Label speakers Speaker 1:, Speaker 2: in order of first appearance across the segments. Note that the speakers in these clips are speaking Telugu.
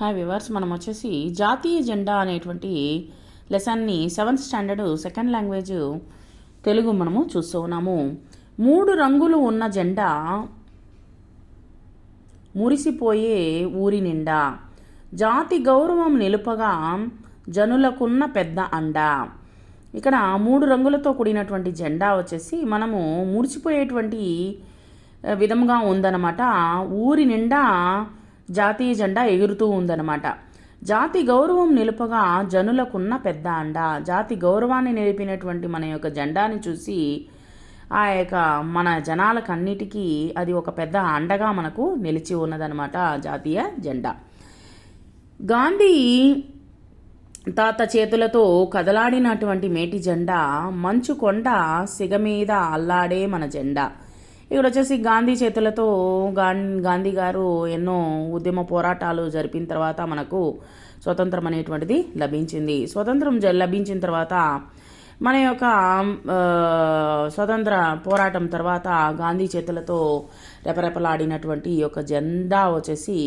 Speaker 1: హాయ్ వివర్స్ మనం వచ్చేసి జాతీయ జెండా అనేటువంటి లెసన్ని seventh standard second language Telugu మనము చూస్తూ ఉన్నాము. మూడు రంగులు ఉన్న జెండా మురిసిపోయే ఊరి నిండా. జాతి గౌరవం నిలుపగా జనులకున్న పెద్ద అండ. ఇక్కడ మూడు రంగులతో కూడినటువంటి జెండా వచ్చేసి మనము మురిసిపోయేటువంటి విధముగా విధంగా ఉందన్నమాట. ఊరి నిండా జాతీయ జెండా ఎగురుతూ ఉందన్నమాట. జాతి గౌరవం నిలుపగా జనులకున్న పెద్ద అండ. జాతి గౌరవాన్ని నిలిపినటువంటి మన యొక్క జెండాని చూసి ఆ యొక్క మన జనాలకన్నిటికీ అది ఒక పెద్ద అండగా మనకు నిలిచి ఉన్నదనమాట జాతీయ జెండా. గాంధీ తాత చేతులతో కదలాడినటువంటి మేటి జెండా మంచు కొండ సిగ మీద అల్లాడే మన జెండా. ఇక్కడ వచ్చేసి గాంధీ చేతులతో గాం- గాంధీ గారు ఎన్నో ఉద్యమ పోరాటాలు జరిపిన తర్వాత మనకు స్వతంత్రం అనేటువంటిది లభించింది. స్వతంత్రం జ- లభించిన తర్వాత మన యొక్క స్వతంత్ర పోరాటం తర్వాత గాంధీ చేతులతో రెపరెపలాడినటువంటి ఈ యొక్క జెండా వచ్చేసి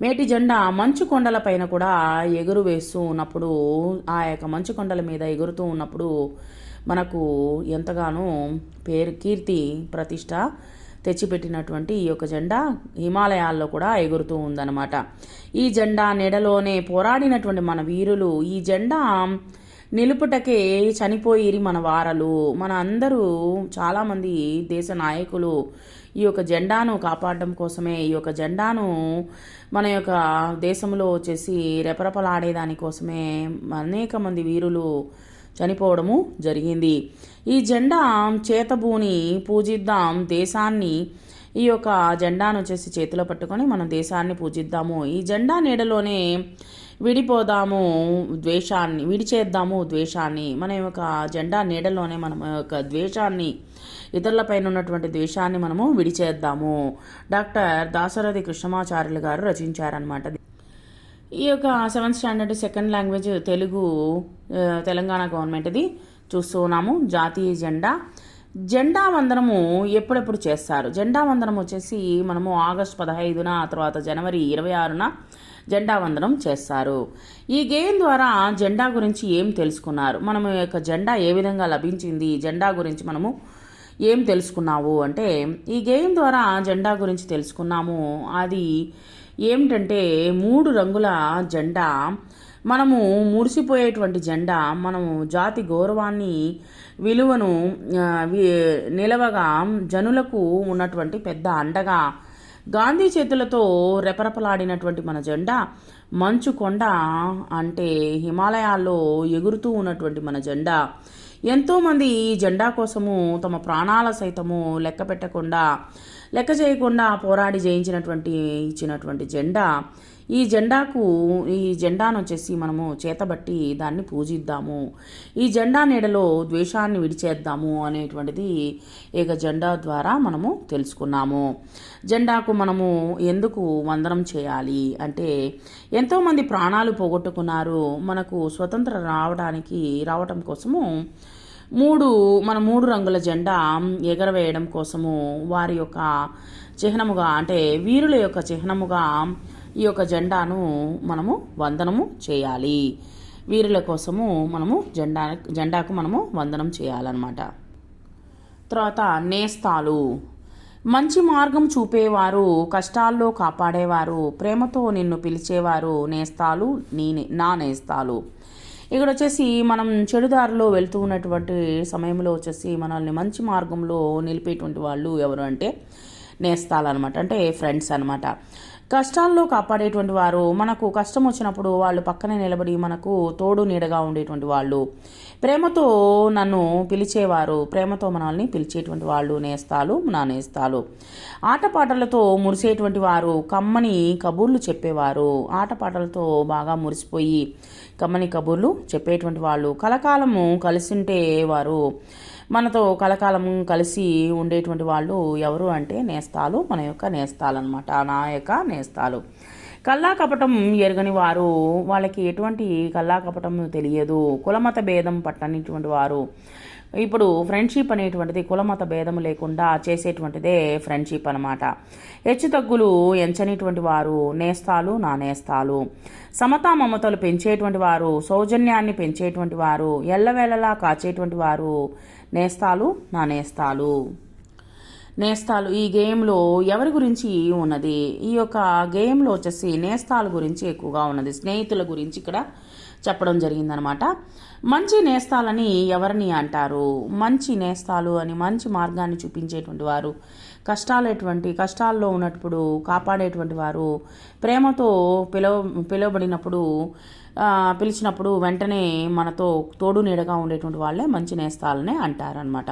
Speaker 1: మేటి జెండా మంచు కొండల పైన కూడా ఎగురు వేస్తూ ఉన్నప్పుడు ఆ యొక్క మంచు కొండల మీద ఎగురుతూ ఉన్నప్పుడు మనకు ఎంతగానో పేరు కీర్తి ప్రతిష్ట తెచ్చిపెట్టినటువంటి ఈ యొక్క జెండా హిమాలయాల్లో కూడా ఎగురుతూ ఉందన్నమాట. ఈ జెండా నెడలోనే పోరాడినటువంటి మన వీరులు ఈ జెండా నిలుపుటకే చనిపోయిరి మన వారలు. మన అందరూ చాలామంది దేశ నాయకులు ఈ యొక్క జెండాను కాపాడడం కోసమే ఈ యొక్క జెండాను మన యొక్క దేశంలో వచ్చేసి రెపరెపలాడేదాని కోసమే అనేక మంది వీరులు చనిపోవడము జరిగింది. ఈ జెండా చేతభూని పూజిద్దాం దేశాన్ని ఈ యొక్క జెండాను వచ్చేసి చేతిలో పట్టుకొని మనం దేశాన్ని పూజిద్దాము. ఈ జెండా నీడలోనే విడిపోదాము ద్వేషాన్ని విడిచేద్దాము ద్వేషాన్ని. మన యొక్క జెండా నీడలోనే మనం యొక్క ద్వేషాన్ని ఇతరులపైన ఉన్నటువంటి ద్వేషాన్ని మనము విడిచేద్దాము. డాక్టర్ దాసరథి కృష్ణమాచార్యులు గారు రచించారనమాట ఈ యొక్క seventh standard second language Telugu Telangana గవర్నమెంట్ది చూస్తూ ఉన్నాము జాతీయ జెండా. జెండా వందనము ఎప్పుడెప్పుడు చేస్తారు? జెండా వందనం వచ్చేసి మనము ఆగస్ట్ పదహైదున తర్వాత జనవరి ఇరవై ఆరున జెండా వందనం చేస్తారు. ఈ గేమ్ ద్వారా జెండా గురించి ఏం తెలుసుకున్నారు? మనం ఈ యొక్క జెండా ఏ విధంగా లభించింది? జెండా గురించి మనము ఏం తెలుసుకున్నావు? అంటే ఈ గేమ్ ద్వారా జెండా గురించి తెలుసుకున్నాము. అది ఏమిటంటే మూడు రంగుల జెండా మనము మురిసిపోయేటువంటి జెండా మనము జాతి గౌరవాన్ని విలువను నిలవగా జనులకు ఉన్నటువంటి పెద్ద అండగా. గాంధీ చేతులతో రెపరెపలాడినటువంటి మన జెండా మంచు కొండ అంటే హిమాలయాల్లో ఎగురుతూ ఉన్నటువంటి మన జెండా. ఎంతోమంది ఈ జెండా కోసము తమ ప్రాణాల సైతము లెక్క పెట్టకుండా లెక్క చేయకుండా పోరాడి జయించినటువంటి ఇచ్చినటువంటి జెండా ఈ జెండాకు ఈ జెండాను వచ్చేసి మనము చేతబట్టి దాన్ని పూజిద్దాము. ఈ జెండా నీడలో ద్వేషాన్ని విడిచేద్దాము అనేటువంటిది ఏక జెండా ద్వారా మనము తెలుసుకున్నాము. జెండాకు మనము ఎందుకు వందనం చేయాలి అంటే ఎంతోమంది ప్రాణాలు పోగొట్టుకున్నారు. మనకు స్వతంత్రం రావడానికి రావటం కోసము మూడు మన మూడు రంగుల జెండా ఎగరవేయడం కోసము వారి యొక్క చిహ్నముగా అంటే వీరుల యొక్క చిహ్నముగా ఈ యొక్క జెండాను మనము వందనము చేయాలి. వీరుల కోసము మనము జెండా జెండాకు మనము వందనం చేయాలన్నమాట. తర్వాత నేస్తాలు. మంచి మార్గం చూపేవారు కష్టాల్లో కాపాడేవారు ప్రేమతో నిన్ను పిలిచేవారు నేస్తాలు నీ నా నేస్తాలు. ఇక్కడ వచ్చేసి మనం చెడుదారిలో వెళ్తూ ఉన్నటువంటి సమయంలో వచ్చేసి మనల్ని మంచి మార్గంలో నిలిపేటువంటి వాళ్ళు ఎవరు అంటే నేస్తాలన్నమాట. అంటే ఫ్రెండ్స్ అనమాట కష్టాల్లో కాపాడేటువంటి వారు మనకు కష్టం వచ్చినప్పుడు వాళ్ళు పక్కనే నిలబడి మనకు తోడు నీడగా ఉండేటువంటి వాళ్ళు. ప్రేమతో నన్ను పిలిచేవారు ప్రేమతో మనల్ని పిలిచేటువంటి వాళ్ళు నేస్తాలు నా నేస్తాలు. ఆటపాటలతో మురిసేటువంటి వారు కమ్మని కబుర్లు చెప్పేవారు. ఆటపాటలతో బాగా మురిసిపోయి కమ్మని కబుర్లు చెప్పేటువంటి వాళ్ళు కలకాలము కలిసింటే వారు. మనతో కలకాలం కలిసి ఉండేటువంటి వాళ్ళు ఎవరు అంటే నేస్తాలు మన యొక్క నేస్తాలు అనమాట నా యొక్క నేస్తాలు. కల్లా కపటం ఎరగని వారు వాళ్ళకి ఎటువంటి కల్లా కపటం తెలియదు. కులమత భేదం పట్టనిటువంటి వారు. ఇప్పుడు ఫ్రెండ్షిప్ అనేటువంటిది కులమత భేదం లేకుండా చేసేటువంటిదే ఫ్రెండ్షిప్ అనమాట హెచ్చు తగ్గులు ఎంచనిటువంటి వారు నేస్తాలు నా నేస్తాలు. సమతా మమతలు పెంచేటువంటి వారు సౌజన్యాన్ని పెంచేటువంటి వారు ఎల్లవేళలా కాచేటువంటి వారు నేస్తాలు నా నేస్తాలు ఈ గేమ్లో ఎవరి గురించి ఉన్నది? ఈ యొక్క గేమ్లో వచ్చేసి నేస్తాల గురించి ఎక్కువగా ఉన్నది. స్నేహితుల గురించి ఇక్కడ చెప్పడం జరిగిందనమాట. మంచి నేస్తాలని ఎవరిని అంటారు? మంచి నేస్తాలు అని మంచి మార్గాన్ని చూపించేటువంటి వారు కష్టాలటువంటి కష్టాల్లో ఉన్నప్పుడు కాపాడేటువంటి వారు ప్రేమతో పిలవ పిలువబడినప్పుడు పిలిచినప్పుడు వెంటనే మనతో తోడు నీడగా ఉండేటువంటి వాళ్ళే మంచి నేస్తాలనే అంటారనమాట.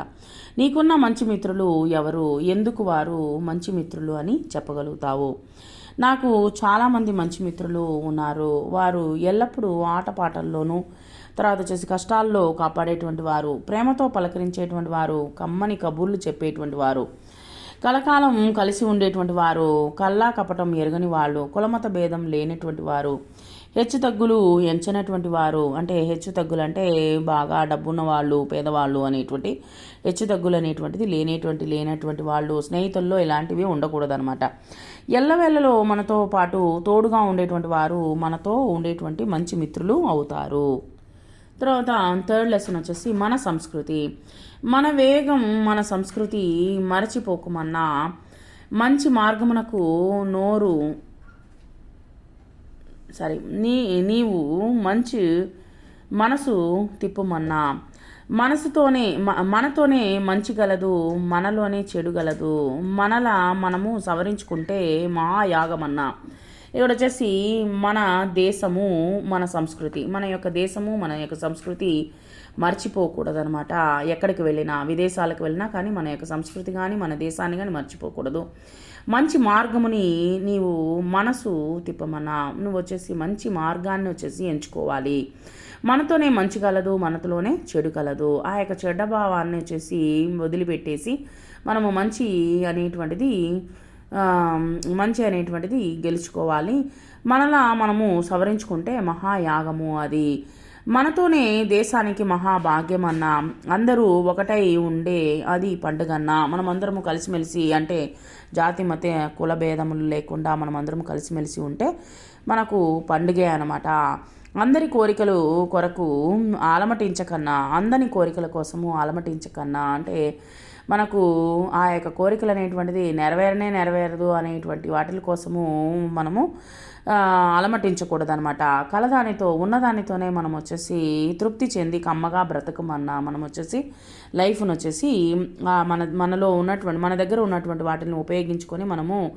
Speaker 1: నీకున్న మంచి మిత్రులు ఎవరు? ఎందుకు వారు మంచి మిత్రులు అని చెప్పగలుగుతావు? నాకు చాలామంది మంచి మిత్రులు ఉన్నారు. వారు ఎల్లప్పుడూ ఆటపాటల్లోనూ తర్వాత వచ్చేసి కష్టాల్లో కాపాడేటువంటి వారు ప్రేమతో పలకరించేటువంటి వారు కమ్మని కబుర్లు చెప్పేటువంటి వారు కలకాలం కలిసి ఉండేటువంటి వారు కల్లా కపటం ఎరగని వాళ్ళు కులమత భేదం లేనటువంటి వారు హెచ్చు తగ్గులు ఎంచనటువంటి వారు అంటే హెచ్చు తగ్గులు అంటే బాగా డబ్బున్న వాళ్ళు పేదవాళ్ళు అనేటువంటి హెచ్చు తగ్గులు అనేటువంటిది లేనేటువంటి లేనటువంటి వాళ్ళు స్నేహితుల్లో ఇలాంటివి ఉండకూడదనమాట ఎల్లవేళలో మనతో పాటు తోడుగా ఉండేటువంటి వారు మనతో ఉండేటువంటి మంచి మిత్రులు అవుతారు. తర్వాత థర్డ్ లెసన్ వచ్చేసి మన సంస్కృతి. మన వేగం మన సంస్కృతి మరచిపోకమన్నా మంచి మార్గమునకు నోరు సారీ నీ నీవు మంచి మనసు తిప్పమన్నా మనసుతోనే మనతోనే మంచి గలదు మనలోనే చెడు గలదు. మనలా మనము సవరించుకుంటే మా యాగమన్నా. ఇక్కడ వచ్చేసి మన దేశము మన సంస్కృతి. మన యొక్క దేశము మన యొక్క సంస్కృతి మర్చిపోకూడదనమాట ఎక్కడికి వెళ్ళినా విదేశాలకు వెళ్ళినా కానీ మన యొక్క సంస్కృతి కానీ మన దేశాన్ని కానీ మర్చిపోకూడదు. మంచి మార్గముని నీవు మనసు తిప్పమన్నా. నువ్వు వచ్చేసి మంచి మార్గాన్ని వచ్చేసి ఎంచుకోవాలి. మనతోనే మంచి కలదు మనతోనే చెడు కలదు. ఆ యొక్క చెడ్డ భావాన్ని వచ్చేసి వదిలిపెట్టేసి మనము మంచి అనేటువంటిది మంచి అనేటువంటిది గెలుచుకోవాలి. మనలా మనము సవరించుకుంటే మహాయాగము అది. మనతోనే దేశానికి మహాభాగ్యం అన్న అందరూ ఒకటై ఉండే అది పండుగన్న. మనమందరము కలిసిమెలిసి అంటే జాతి మత కుల భేదములు లేకుండా మనమందరం కలిసిమెలిసి ఉంటే మనకు పండుగే అనమాట అందరి కోరికలు కొరకు ఆలమటించకన్నా అందని కోరికల కోసము ఆలమటించకన్నా అంటే మనకు ఆ యొక్క కోరికలు అనేటువంటిది నెరవేరనే నెరవేరదు అనేటువంటి వాటి కోసము మనము అలమటించకూడదు అనమాట కలదానితో ఉన్నదానితోనే మనం వచ్చేసి తృప్తి చెంది కమ్మగా బ్రతకమన్నా మనం వచ్చేసి లైఫ్ను వచ్చేసి మన మనలో ఉన్నటువంటి మన దగ్గర ఉన్నటువంటి వాటిని ఉపయోగించుకొని మనము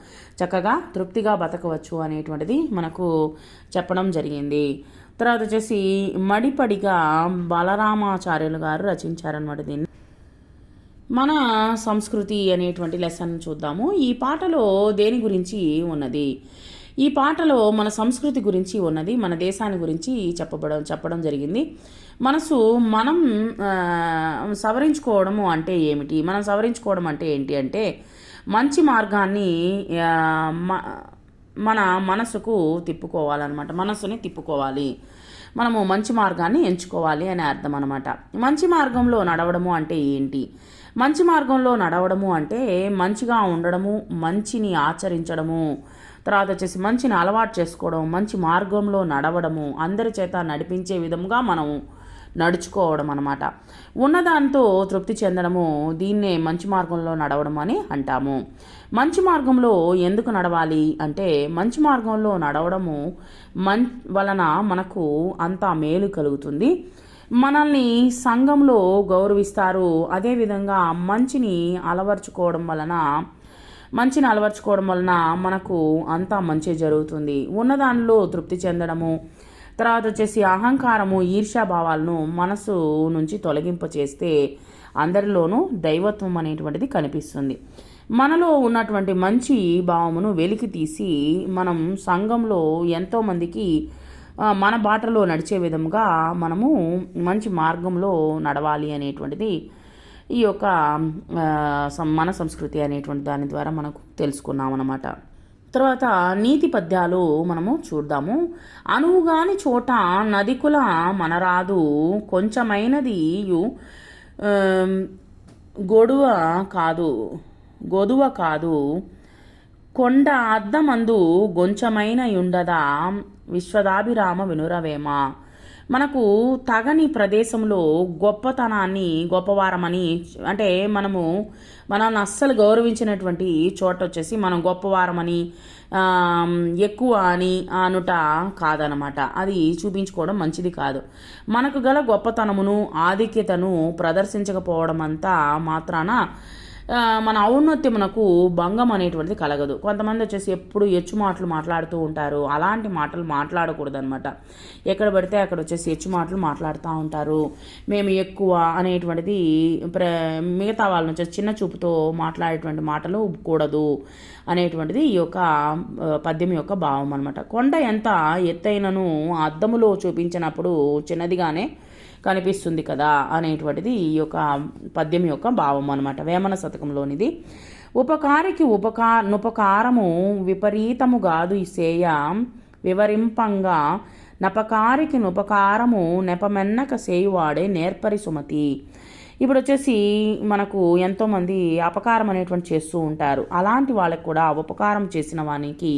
Speaker 1: చక్కగా తృప్తిగా బతకవచ్చు అనేటువంటిది మనకు చెప్పడం జరిగింది. తర్వాత వచ్చేసి మడిపడిగా బలరామాచార్యులు గారు రచించారనమాట దీన్ని. మన సంస్కృతి అనేటువంటి లెసన్ చూద్దాము. ఈ పాటలో దేని గురించి ఉన్నది? ఈ పాటలో మన సంస్కృతి గురించి ఉన్నది మన దేశాన్ని గురించి చెప్పబడం చెప్పడం జరిగింది. మనసు మనం సవరించుకోవడము అంటే ఏమిటి? మనం సవరించుకోవడం అంటే ఏంటి? అంటే మంచి మార్గాన్ని మన మనసుకు తిప్పుకోవాలన్నమాట. మనసుని తిప్పుకోవాలి. మనము మంచి మార్గాన్ని ఎంచుకోవాలి అని అర్థం అనమాట మంచి మార్గంలో నడవడము అంటే ఏంటి? మంచి మార్గంలో నడవడము అంటే మంచిగా ఉండడము మంచిని ఆచరించడము తర్వాత వచ్చేసి మంచిని అలవాటు చేసుకోవడం మంచి మార్గంలో నడవడము అందరి చేత నడిపించే విధంగా మనం నడుచుకోవడం అనమాట ఉన్నదాంతో తృప్తి చెందడము దీన్నే మంచి మార్గంలో నడవడం అని అంటాము. మంచి మార్గంలో ఎందుకు నడవాలి అంటే మంచి మార్గంలో నడవడము మన్ వలన మనకు అంతా మేలు కలుగుతుంది. మనల్ని సంఘంలో గౌరవిస్తారు. అదేవిధంగా మంచిని అలవర్చుకోవడం వలన మంచిని అలవర్చుకోవడం వలన మనకు అంతా మంచి జరుగుతుంది. ఉన్నదానిలో తృప్తి చెందడము తర్వాత వచ్చేసి అహంకారము ఈర్ష్యాభావాలను మనసు నుంచి తొలగింప చేస్తే అందరిలోనూ దైవత్వం అనేటువంటిది కనిపిస్తుంది. మనలో ఉన్నటువంటి మంచి భావమును వెలికి తీసి మనం సంఘంలో ఎంతోమందికి మన బాటలో నడిచే విధంగా మనము మంచి మార్గంలో నడవాలి అనేటువంటిది ఈ యొక్క మన సంస్కృతి అనేటువంటి దాని ద్వారా మనకు తెలుసుకున్నాం అనమాట తర్వాత నీతి పద్యాలు మనము చూద్దాము. అనువుగాని చోట నదికుల మనరాదు కొంచెమైనది గొడువ కాదు గొదువ కాదు. కొండ అద్దమందు గొంచమైన యుండదా విశ్వదాభిరామ వినురవేమ? మనకు తగని ప్రదేశంలో గొప్పతనాన్ని గొప్పవారమని అంటే మనము మనల్ని అస్సలు గౌరవించినటువంటి చోట వచ్చేసి మనం గొప్పవారమని ఎక్కువ అని అనుట కాదనమాట. అది చూపించుకోవడం మంచిది కాదు. మనకు గల గొప్పతనమును ఆధిక్యతను ప్రదర్శించకపోవడం అంతా మాత్రాన మన ఔన్నత్యమునకు భంగం అనేటువంటిది కలగదు. కొంతమంది వచ్చేసి ఎప్పుడు ఎచ్చు మాటలు మాట్లాడుతూ ఉంటారు. అలాంటి మాటలు మాట్లాడకూడదు అనమాట ఎక్కడ పడితే అక్కడ వచ్చేసి ఎచ్చు మాటలు మాట్లాడుతూ ఉంటారు. మేము ఎక్కువ అనేటువంటిది ప్ర మిగతా వాళ్ళని వచ్చేసి చిన్న చూపుతో మాట్లాడేటువంటి మాటలు కూడదు అనేటువంటిది ఈ యొక్క పద్యం యొక్క భావం అనమాట కొండ ఎంత ఎత్తైనను అద్దములో చూపించినప్పుడు చిన్నదిగానే కనిపిస్తుంది కదా అనేటువంటిది ఈ యొక్క పద్యం యొక్క భావం అనమాట వేమన శతకంలోనిది. ఉపకారికి ఉపకా నుపకారము విపరీతము కాదు సేయ వివరింపంగా నపకారికి నుపకారము నెపమెన్నక సేయువాడే నేర్పరి సుమతి. ఇప్పుడు వచ్చేసి మనకు ఎంతోమంది అపకారం అనేటువంటి చేస్తూ ఉంటారు. అలాంటి వాళ్ళకి కూడా ఉపకారం చేసిన వానికి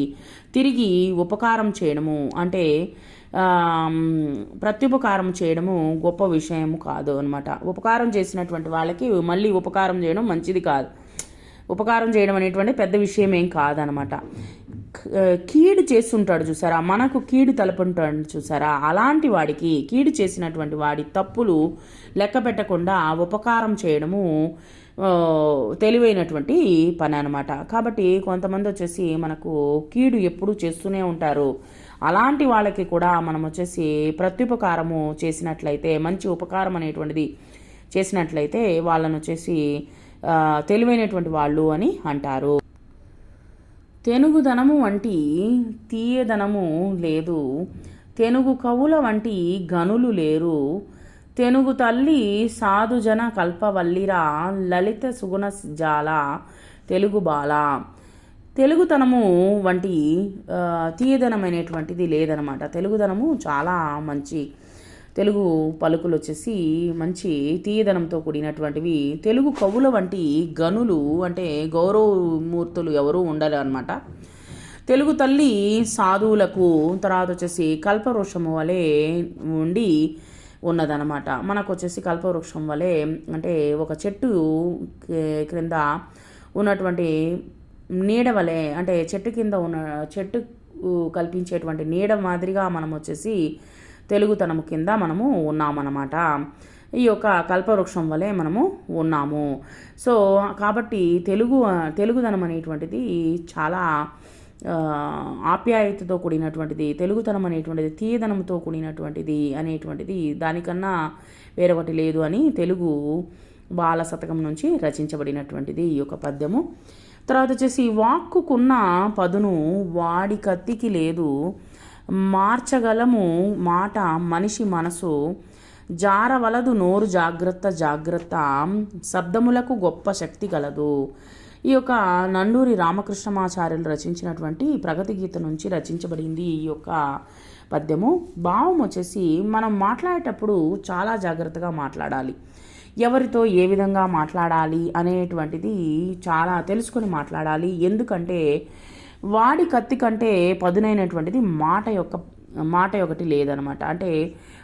Speaker 1: తిరిగి ఉపకారం చేయడము అంటే ప్రత్యుపకారం చేయడము గొప్ప విషయము కాదు అనమాట ఉపకారం చేసినటువంటి వాళ్ళకి మళ్ళీ ఉపకారం చేయడం మంచిది కాదు. ఉపకారం చేయడం అనేటువంటి పెద్ద విషయం ఏం కాదనమాట కీడు చేస్తుంటాడు చూసారా? మనకు కీడు తలపుంటాడు చూసారా? అలాంటి వాడికి కీడు చేసినటువంటి వాడి తప్పులు లెక్క పెట్టకుండా ఉపకారం చేయడము తెలివైనటువంటి పని అనమాట కాబట్టి కొంతమంది వచ్చేసి మనకు కీడు ఎప్పుడూ చేస్తూనే ఉంటారు. అలాంటి వాళ్ళకి కూడా మనం వచ్చేసి ప్రత్యుపకారము చేసినట్లయితే మంచి ఉపకారం అనేటువంటిది చేసినట్లయితే వాళ్ళను వచ్చేసి తెలివైనటువంటి వాళ్ళు అని అంటారు. తెనుగుదనము వంటి తీయదనము లేదు. తెనుగు కవుల వంటి గనులు లేరు. తెనుగు తల్లి సాధుజన కల్పవల్లిరా లలిత సుగుణ జాల తెలుగు బాల. తెలుగుతనము వంటి తీయదనమైనటువంటిది లేదనమాట. తెలుగుదనము చాలా మంచి తెలుగు పలుకులు వచ్చేసి మంచి తీయదనంతో కూడినటువంటివి. తెలుగు కవుల వంటి గనులు అంటే గౌరవమూర్తులు ఎవరూ ఉండరు అనమాట తెలుగు తల్లి సాధువులకు తర్వాత వచ్చేసి కల్పవృక్షము వలె ఉండి ఉన్నదనమాట మనకు వచ్చేసి కల్పవృక్షం వలె అంటే ఒక చెట్టు క్రింద ఉన్నటువంటి నీడ వలె అంటే చెట్టు కింద ఉన్న చెట్టు కల్పించేటువంటి నీడ మాదిరిగా మనం వచ్చేసి తెలుగుతనము కింద మనము ఉన్నామన్నమాట. ఈ యొక్క కల్పవృక్షం వలె మనము ఉన్నాము. సో కాబట్టి తెలుగు తెలుగుదనం అనేటువంటిది చాలా ఆప్యాయతతో కూడినటువంటిది తెలుగుతనం అనేటువంటిది తీయదనంతో కూడినటువంటిది అనేటువంటిది దానికన్నా వేరొకటి లేదు అని తెలుగు బాల శతకం నుంచి రచించబడినటువంటిది ఈ యొక్క పద్యము. తర్వాత వచ్చేసి వాక్కుకున్న పదును వాడి కత్తికి లేదు. మార్చగలము. మాట మనిషి మనసు జారవలదు నోరు జాగ్రత్త జాగ్రత్త. శబ్దములకు గొప్ప శక్తి కలదు. ఈ యొక్క నండూరి రామకృష్ణమాచార్యులు రచించినటువంటి ప్రగతి గీత నుంచి రచించబడింది ఈ యొక్క పద్యము. భావం వచ్చేసి మనం మాట్లాడేటప్పుడు చాలా జాగ్రత్తగా మాట్లాడాలి. ఎవరితో ఏ విధంగా మాట్లాడాలి అనేటువంటిది చాలా తెలుసుకొని మాట్లాడాలి. ఎందుకంటే వాడి కత్తి కంటే పదునైనటువంటిది మాట యొక్క మాట ఒకటి లేదనమాట. అంటే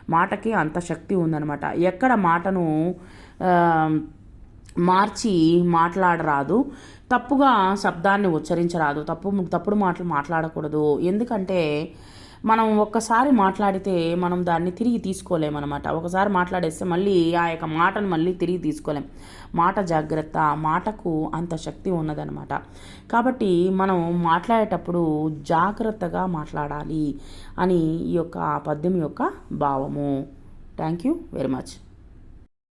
Speaker 1: మాటకి అంత శక్తి ఉందనమాట. ఎక్కడ మాటను మార్చి మాట్లాడరాదు తప్పుగా శబ్దాన్ని ఉచ్చరించరాదు తప్పు తప్పుడు మాటలు మాట్లాడకూడదు. ఎందుకంటే మనం ఒక్కసారి మాట్లాడితే మనం దాన్ని తిరిగి తీసుకోలేమన్నమాట ఒకసారి మాట్లాడేస్తే మళ్ళీ ఆ యొక్క మాటను మళ్ళీ తిరిగి తీసుకోలేం. మాట జాగ్రత్త మాటకు అంత శక్తి ఉన్నదనమాట కాబట్టి మనం మాట్లాడేటప్పుడు జాగ్రత్తగా మాట్లాడాలి అని ఈ యొక్క పద్యం యొక్క భావము. Thank you very much